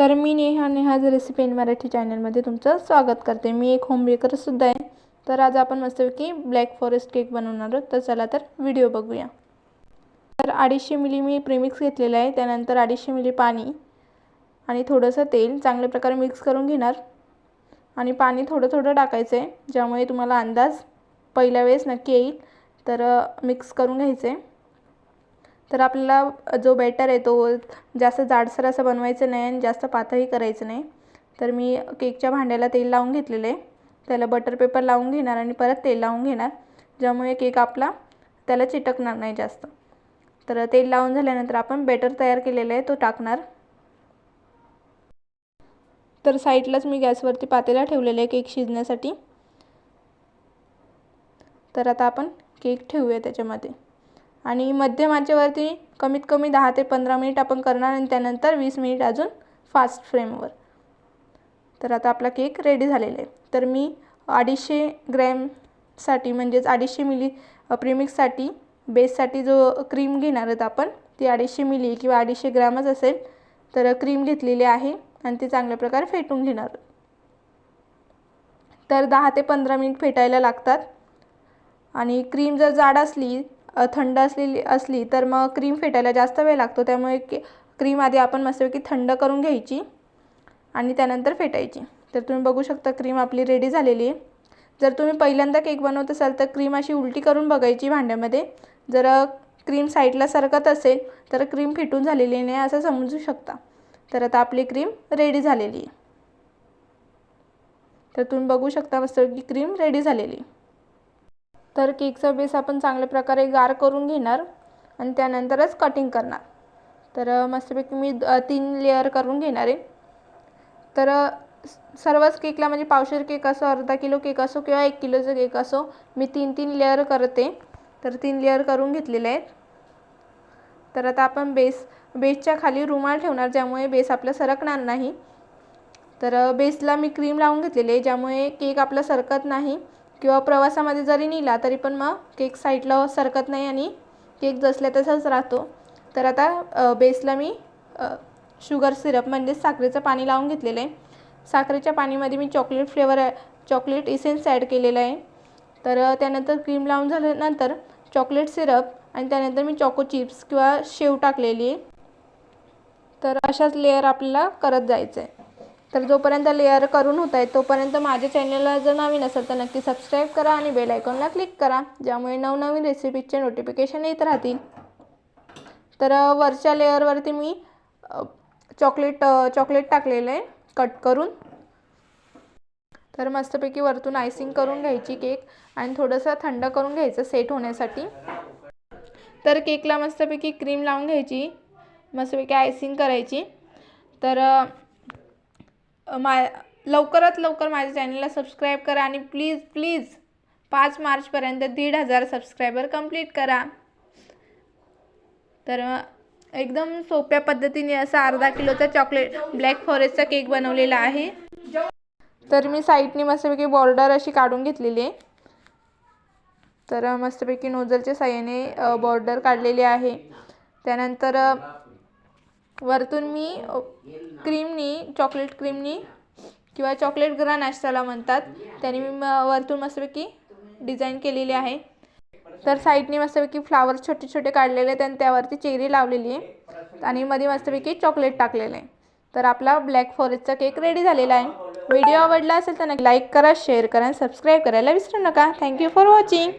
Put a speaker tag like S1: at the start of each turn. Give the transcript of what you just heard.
S1: तर मी Neha Neha's recipe in Marathi चॅनलमध्ये तुमचं स्वागत करते. मी एक होम बेकरसुद्धा आहे. तर आज आपण मस्तपैकी ब्लॅक फॉरेस्ट केक बनवणार आहोत. तर चला तर व्हिडिओ बघूया. तर अडीचशे मिली मी प्रीमिक्स घेतलेलं आहे. त्यानंतर अडीचशे मिली पाणी आणि थोडंसं तेल. चांगल्या प्रकारे मिक्स करून घेणार. आणि पाणी थोडं थोडं टाकायचं आहे ज्यामुळे तुम्हाला अंदाज पहिल्या वेळेस नक्की येईल. तर मिक्स करून घ्यायचं. आहे तर आपल्याला जो बॅटर आहे तो जास्त जाडसर असं बनवायचं नाही आणि जास्त पातळही करायचं नाही. तर मी केकच्या भांड्याला तेल लावून घेतलेलं. आहे त्याला बटर पेपर लावून घेणार आणि परत तेल लावून घेणार. ज्यामुळे केक आपला त्याला चिटकणार नाही जास्त. तर तेल लावून झाल्यानंतर आपण बॅटर तयार केलेलं आहे तो टाकणार. तर साईडलाच मी गॅसवरती पातेला ठेवलेलं आहे केक शिजण्यासाठी. तर आता आपण केक ठेवूया त्याच्यामध्ये. आणि मध्यम आचेवरती कमीत कमी दहा ते पंधरा मिनिट आपण करणार आणि त्यानंतर वीस मिनिट अजून फास्ट फ्लेमवर तर आता आपला केक रेडी झालेला आहे. तर मी अडीचशे ग्रॅमसाठी म्हणजेच अडीचशे मिली प्रीमिक्ससाठी बेससाठी जो क्रीम घेणार आहोत आपण ती अडीचशे मिली किंवा अडीचशे ग्रॅमच असेल तर क्रीम घेतलेली आहे आणि ती चांगल्या प्रकारे फेटून घेणार तर दहा ते पंधरा मिनिट फेटायला लागतात. आणि क्रीम जर जाड असली थंड असलेली असली तर मग क्रीम फेटायला जास्त वेळ लागतो. त्यामुळे की क्रीम आधी आपण मस्तपैकी थंड करून घ्यायची आणि त्यानंतर फेटायची. तर तुम्ही बघू शकता क्रीम आपली रेडी झालेली आहे. जर तुम्ही पहिल्यांदा केक बनवत असाल तर क्रीम अशी उलटी करून बघायची भांड्यामध्ये. जर क्रीम साईडला सरकत असेल तर क्रीम फिटून झालेली नाही असं समजू शकता. तर आता आपली क्रीम रेडी झालेली आहे. तर तुम्ही बघू शकता मस्तपैकी क्रीम रेडी झालेली आहे. तर केकचा बेस आपण चांगल्या प्रकारे गार करून घेणार आणि त्यानंतरच कटिंग करणार. तर मस्तपैकी मी तीन लेअर करून घेणार आहे. तर सर्वच केकला म्हणजे पावशेर केक असो अर्धा किलो केक असो किंवा एक किलोचा केक असो मी तीन तीन लेअर करते. तर तीन लेअर करून घेतलेले आहेत. तर आता आपण बेस बेसच्या खाली रुमाल ठेवणार ज्यामुळे बेस आपला सरकणार नाही. तर बेसला मी क्रीम लावून घेतलेली आहे ज्यामुळे केक आपला सरकत नाही. किंवा प्रवासामध्ये जरी नेला तरी पण मग केक साईडला सरकत नाही आणि केक जसल्या तसाच राहतो. तर आता बेसला मी शुगर सिरप म्हणजेच साखरेचं पाणी लावून घेतलेलं आहे. साखरेच्या पाणीमध्ये मी chocolate flavour chocolate essence add केलेलं आहे. तर त्यानंतर क्रीम लावून झाल्यानंतर चॉकलेट सिरप आणि त्यानंतर मी चॉको चिप्स किंवा शेव टाकलेली आहे. तर अशाच लेअर आपल्याला करत जायचं आहे. तर जोपर्यंत लेअर करून होत आहे तोपर्यंत माझ्या चॅनलला जर नवीन असेल तर नक्की सबस्क्राईब करा आणि बेल आयकॉनला क्लिक करा ज्यामुळे नवनवीन रेसिपीजचे नोटिफिकेशन येत राहतील. तर वरच्या लेअरवरती मी चॉकलेट चॉकलेट टाकलेलं आहे कट करून. तर मस्तपैकी वरतून आयसिंग करून घ्यायची केक आणि थोडंसं थंड करून घ्यायचं सेट होण्यासाठी. तर केकला मस्तपैकी क्रीम लावून घ्यायची मस्तपैकी आयसिंग करायची. तर मा लवकरात लवकर माझ्या चॅनलला सबस्क्राईब करा आणि प्लीज प्लीज पाच मार्चपर्यंत दीड हजार सबस्क्रायबर कंप्लीट करा. तर एकदम सोप्या पद्धतीने असा अर्धा किलोचा चॉकलेट ब्लॅक फॉरेस्टचा केक बनवलेला आहे. तर मी साईडने मस्तपैकी बॉर्डर अशी काढून घेतलेली आहे. तर मस्तपैकी नोझलच्या साह्याने बॉर्डर काढलेली आहे. त्यानंतर वरतून मी क्रीमनी चॉकलेट क्रीमनी किंवा चॉकलेट ग्रा नाश्ताला म्हणतात. त्याने मी वरतून मस्तपैकी डिझाईन केलेली आहे. तर साईडने मस्तपैकी फ्लावर छोटे छोटे काढलेले आहेत आणि त्यावरती चेरी लावलेली आहे आणि मध्ये मस्तपैकी चॉकलेट टाकलेलं आहे. तर आपला ब्लॅक फॉरेस्टचा केक रेडी झालेला आहे. व्हिडिओ आवडला असेल तर नक्की लाईक करा शेअर करा आणि सबस्क्राईब करायला विसरू नका. Thank you for watching.